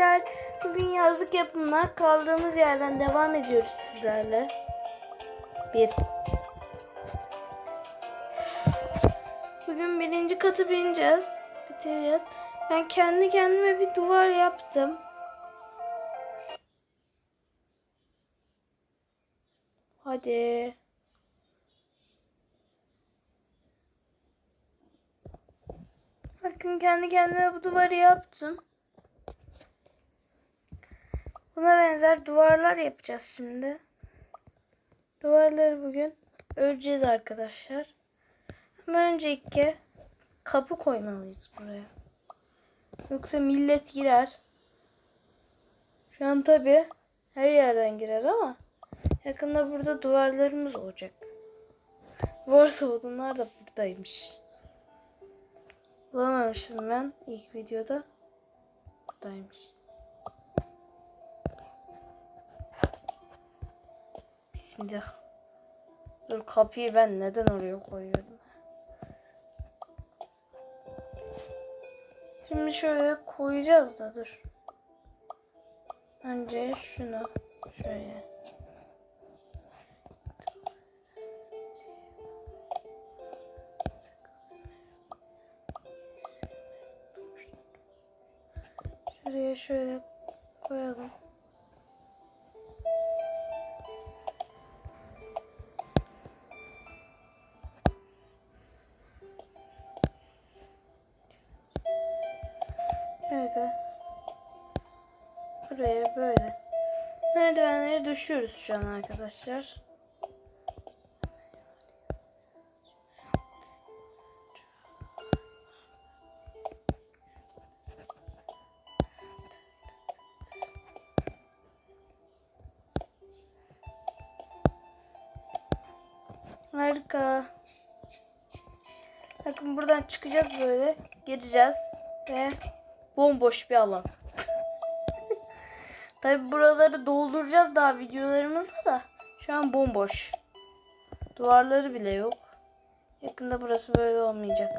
arkadaşlar. Bugün yazlık yapımına kaldığımız yerden devam ediyoruz sizlerle. Bir. Bugün birinci katı bineceğiz. Bitireceğiz. Ben kendi kendime bir duvar yaptım. Hadi. Bakın kendi kendime bu duvarı yaptım. Buna benzer duvarlar yapacağız şimdi. Duvarları bugün öreceğiz arkadaşlar. Ama öncelikle kapı koymalıyız buraya. Yoksa millet girer. Şu an tabi her yerden girer ama yakında burada duvarlarımız olacak. Bu arada odunlar da buradaymış. Bulamamıştım ben ilk videoda. Buradaymış. Bismillah. Dur kapıyı ben neden oraya koyuyordum? Şimdi şöyle koyacağız da dur. Önce şunu şöyle. Şuraya şöyle koyalım. Düşüyoruz şu an arkadaşlar. Harika. Bakın buradan çıkacağız böyle. Gireceğiz. Ve bomboş bir alan. Tabi buraları dolduracağız daha videolarımızda da. Şu an bomboş. Duvarları bile yok. Yakında burası böyle olmayacak.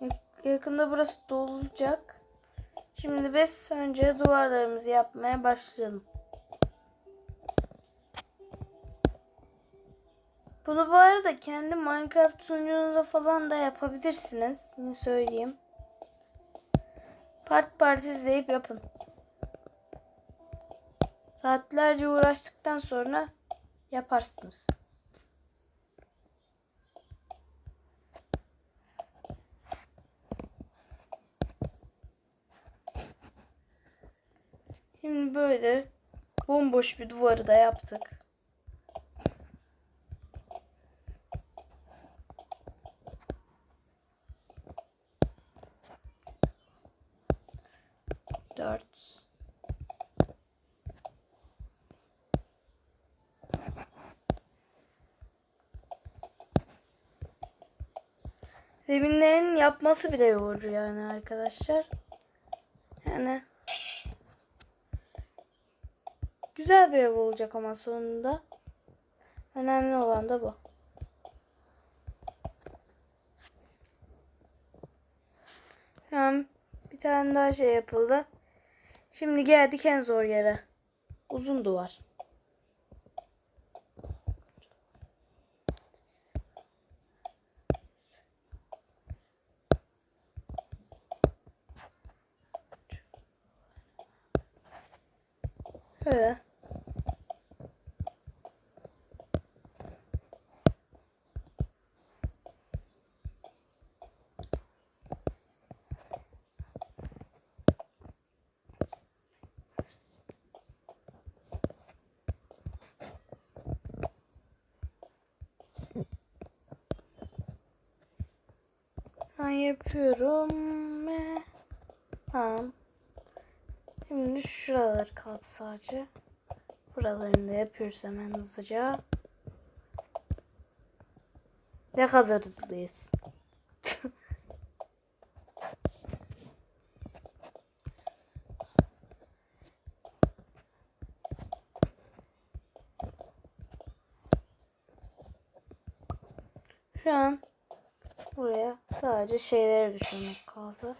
Yak- Yakında burası dolacak. Şimdi biz önce duvarlarımızı yapmaya başlayalım. Bunu bu arada kendi Minecraft sunucunuza falan da yapabilirsiniz. Yine söyleyeyim. Part part izleyip yapın. Saatlerce uğraştıktan sonra yaparsınız. Şimdi böyle bomboş bir duvarı da yaptık. Yapması bile yorucu yani arkadaşlar. Yani güzel bir ev olacak ama sonunda. Önemli olan da bu. Hem bir tane daha şey yapıldı. Şimdi geldik en zor yere. Uzun duvar. Öyle. Ben yapıyorum tamam. Şimdi şuraları kaldı sadece. Buralarını da yapıyoruz hemen hızlıca. Ne kadar hızlıyız. Şu an buraya sadece şeyleri düşürmek kaldı.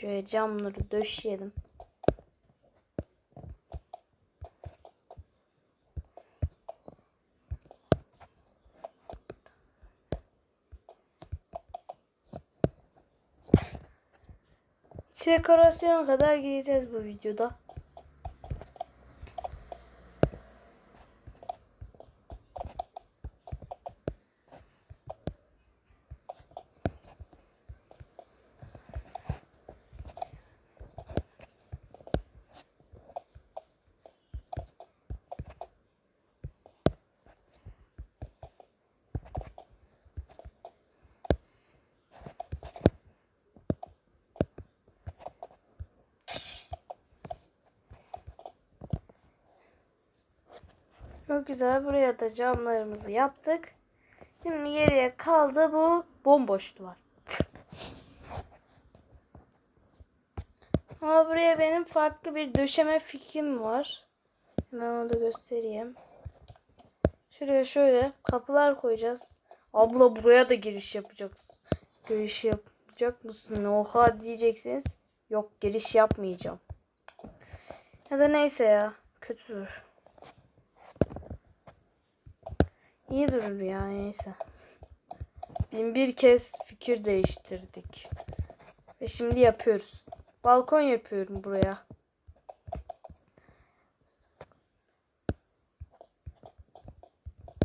Şöyle camları döşeyelim. Dekorasyon kadar gireceğiz bu videoda. Güzel. Buraya da camlarımızı yaptık. Şimdi geriye kaldı bu bomboş duvar. Ama buraya benim farklı bir döşeme fikrim var. Hemen onu da göstereyim. Şuraya şöyle kapılar koyacağız. Abla buraya da giriş yapacak. Giriş yapacak mısın? Oha diyeceksiniz. Yok giriş yapmayacağım. Ya da neyse ya. Kötü durur. İyi durur ya neyse. Bin bir kez fikir değiştirdik. Ve şimdi yapıyoruz. Balkon yapıyorum buraya.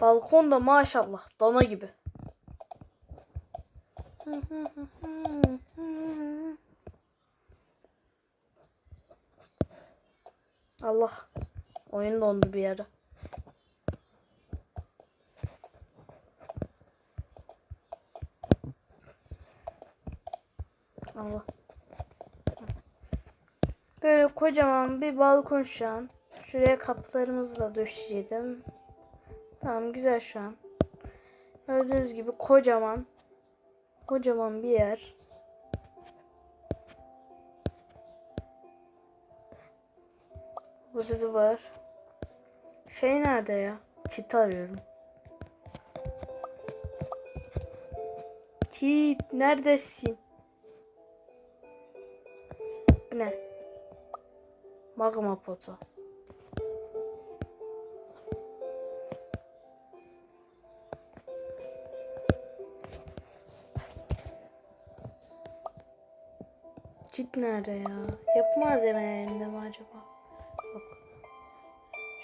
Balkon da maşallah dana gibi. Allah. Oyun dondu bir ara. Allah. Böyle kocaman bir balkon şu an. Şuraya kapılarımızı da döşeyelim. Tamam güzel şu an. Gördüğünüz gibi kocaman kocaman bir yer. Burada da var. Şey nerede ya? Kit arıyorum. Kit neredesin? Magma potu. Cid nerede ya? Yapı malzemelerinde mi acaba? Yok.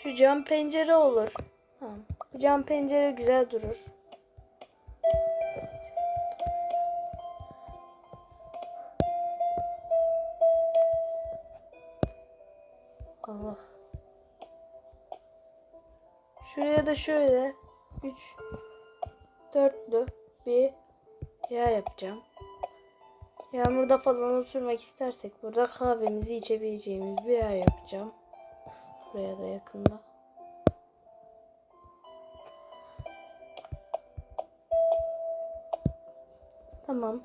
Şu cam pencere olur. Tamam. Bu cam pencere güzel durur. Da şöyle 3 dörtlü bir yer yapacağım. Yağmurda falan oturmak istersek burada kahvemizi içebileceğimiz bir yer yapacağım. Buraya da yakında. Tamam.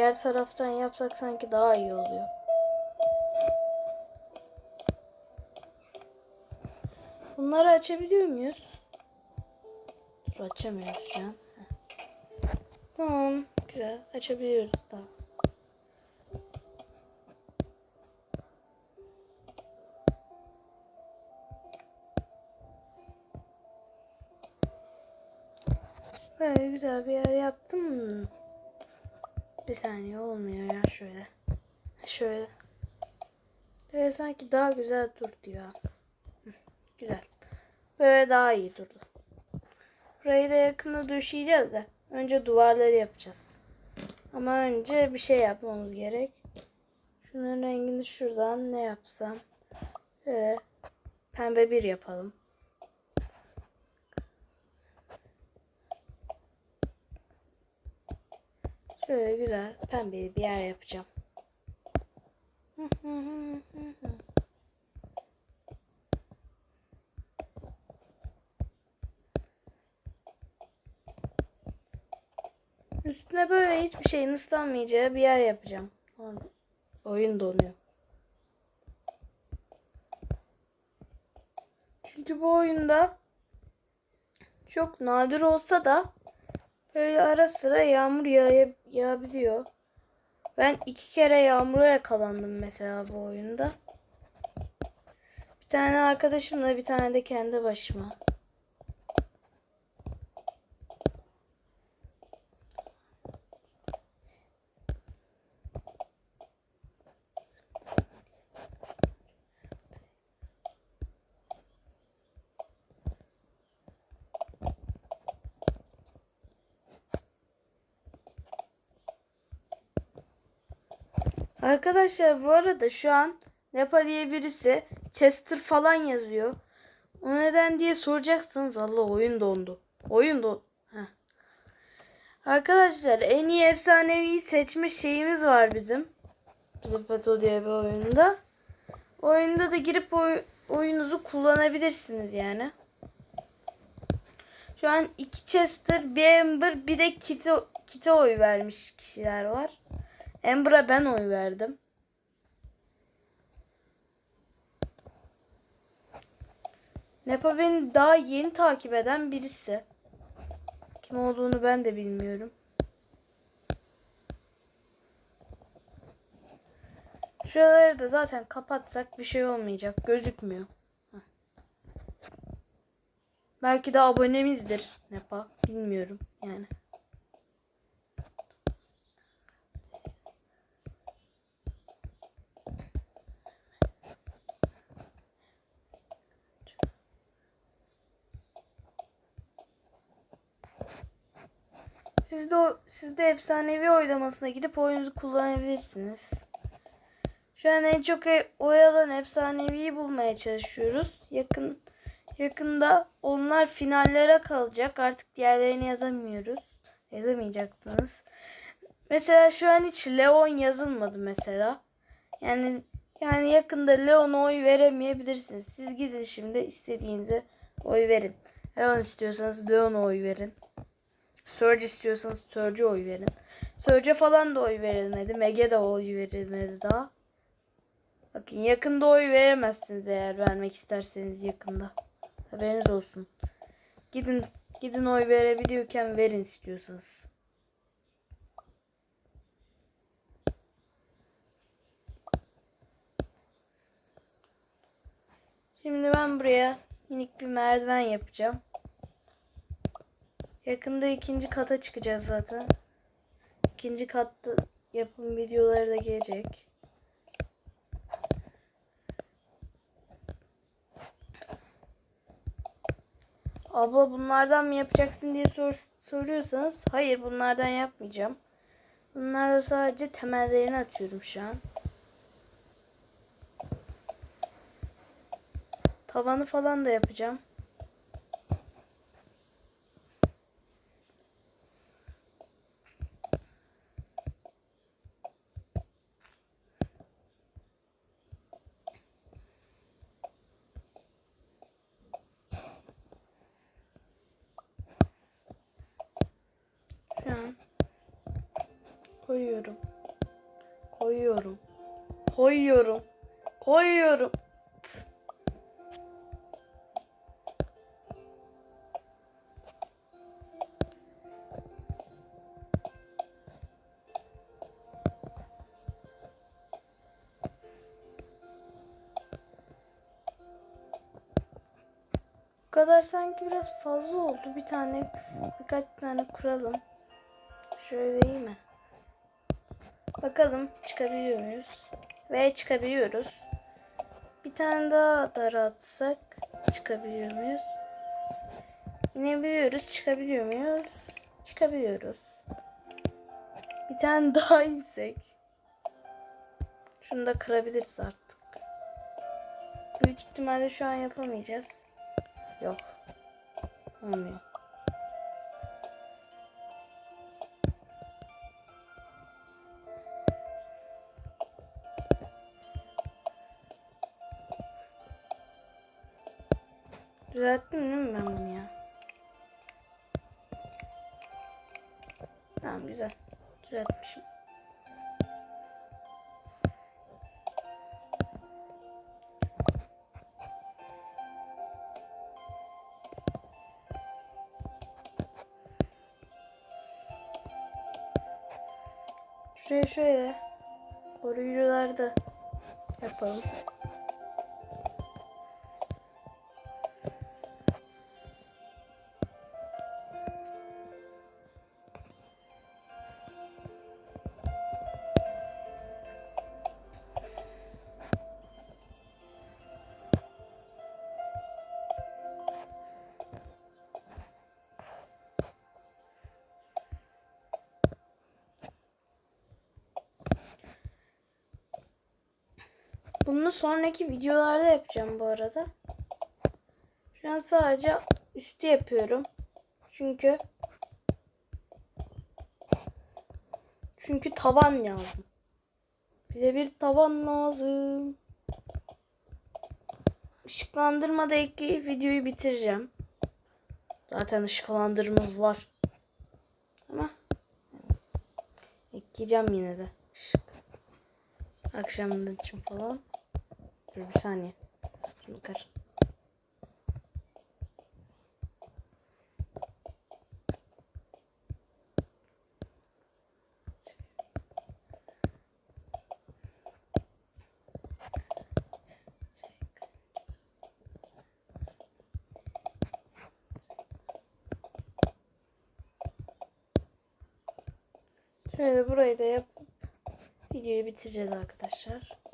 Diğer taraftan yapsak sanki daha iyi oluyor. Bunları açabiliyor muyuz? Dur açamıyoruz şu. Tamam. Güzel. Açabiliyoruz daha. Böyle güzel bir yer yaptım. Bir saniye olmuyor ya şöyle. Şöyle. Böyle sanki daha güzel durdu ya. Güzel. Böyle daha iyi durdu. Burayı da yakında döşeyeceğiz de. Önce duvarları yapacağız. Ama önce bir şey yapmamız gerek. Şunun rengini şuradan ne yapsam? Şöyle pembe bir yapalım. Şöyle güzel pembe bir yer yapacağım. Üst Üstüne böyle hiçbir şeyin ıslanmayacağı bir yer yapacağım. Oyun donuyor. Çünkü bu oyunda çok nadir olsa da böyle ara sıra yağmur yağ yağabiliyor. Ben iki kere yağmura yakalandım mesela bu oyunda. Bir tane arkadaşımla bir tane de kendi başıma. Arkadaşlar bu arada şu an Nepa diye birisi Chester falan yazıyor. O neden diye soracaksınız. Allah oyun dondu. Oyun dondu. Arkadaşlar en iyi efsanevi seçme şeyimiz var bizim. Zepeto diye bir oyunda. Oyunda da girip oy oyunuzu kullanabilirsiniz yani. Şu an iki Chester, bir Ember, bir de Kit'e Kit'e oy vermiş kişiler var. Ember'a ben oy verdim. Nepa beni daha yeni takip eden birisi. Kim olduğunu ben de bilmiyorum. Şuraları da zaten kapatsak bir şey olmayacak. Gözükmüyor. Belki de abonemizdir Nepa. Bilmiyorum yani. Siz de, siz de efsanevi oylamasına gidip oyunuzu kullanabilirsiniz. Şu an en çok e- oy alan efsaneviyi bulmaya çalışıyoruz. Yakın yakında onlar finallere kalacak. Artık diğerlerini yazamıyoruz. Yazamayacaktınız. Mesela şu an hiç Leon yazılmadı mesela. Yani yani yakında Leon'a oy veremeyebilirsiniz. Siz gidin şimdi istediğinize oy verin. Leon istiyorsanız Leon'a oy verin. Surge istiyorsanız Surge'e oy verin. Surge'e falan da oy verilmedi. Meg'e de oy verilmedi daha. Bakın yakında oy veremezsiniz eğer vermek isterseniz yakında. Haberiniz olsun. Gidin gidin oy verebiliyorken verin istiyorsanız. Şimdi ben buraya minik bir merdiven yapacağım. Yakında ikinci kata çıkacağız zaten. İkinci katta yapım videoları da gelecek. Abla bunlardan mı yapacaksın diye sor, soruyorsanız hayır bunlardan yapmayacağım. Bunlarla sadece temellerini atıyorum şu an. Tavanı falan da yapacağım. Şu an koyuyorum. Koyuyorum. Koyuyorum. Koyuyorum. Bu kadar sanki biraz fazla oldu. Bir tane birkaç tane kuralım. Şöyle iyi mi? Bakalım çıkabiliyor muyuz? Ve çıkabiliyoruz. Bir tane daha daraltsak çıkabiliyor muyuz? İnebiliyoruz. Çıkabiliyor muyuz? Çıkabiliyoruz. Bir tane daha insek. Şunu da kırabiliriz artık. Büyük ihtimalle şu an yapamayacağız. Yok. Olmuyor. Şuraya şöyle koruyucular da yapalım. Bunu sonraki videolarda yapacağım bu arada. Şu an sadece üstü yapıyorum. Çünkü çünkü taban lazım. Bize bir taban lazım. Işıklandırma da ekleyip videoyu bitireceğim. Zaten ışıklandırmamız var. Ama ekleyeceğim yine de ışık. Akşamın için falan. Dur bir saniye. Şimdi kar. Şöyle burayı da yapıp videoyu bitireceğiz arkadaşlar.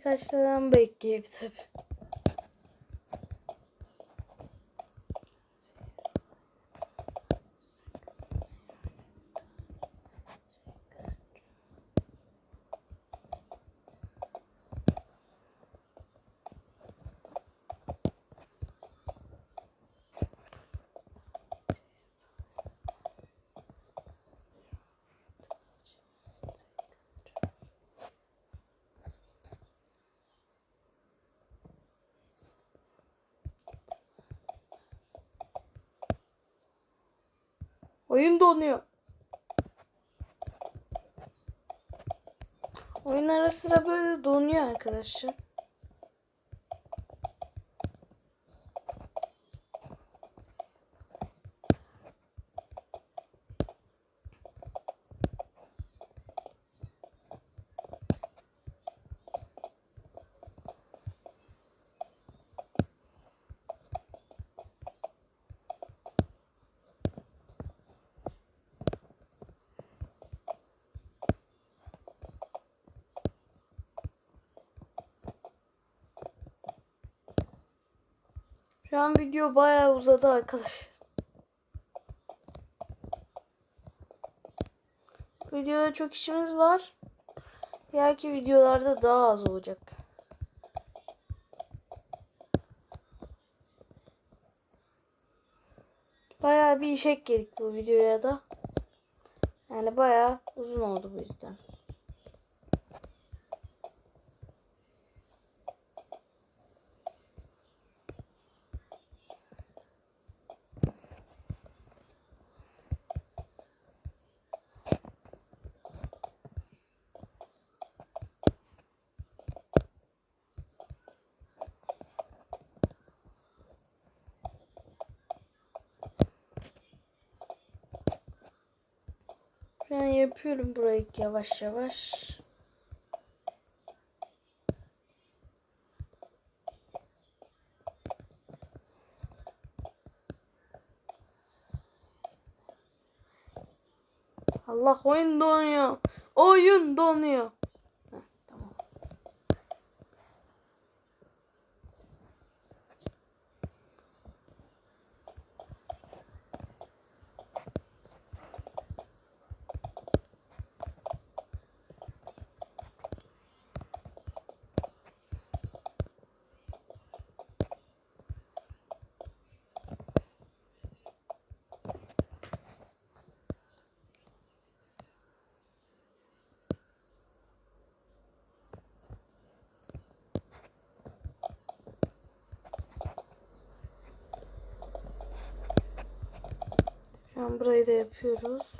Birkaç tane bekleyip tabi. Donuyor. Oyun ara sıra böyle donuyor arkadaşlar. Şu an video bayağı uzadı arkadaşlar. Videoda çok işimiz var. Diğerki videolarda daha az olacak. Bayağı bir iş ekledik bu videoya da. Yani bayağı uzun oldu bu yüzden. Şu an yapıyorum burayı yavaş yavaş. Allah oyun donuyor. Oyun donuyor. An burayı da yapıyoruz.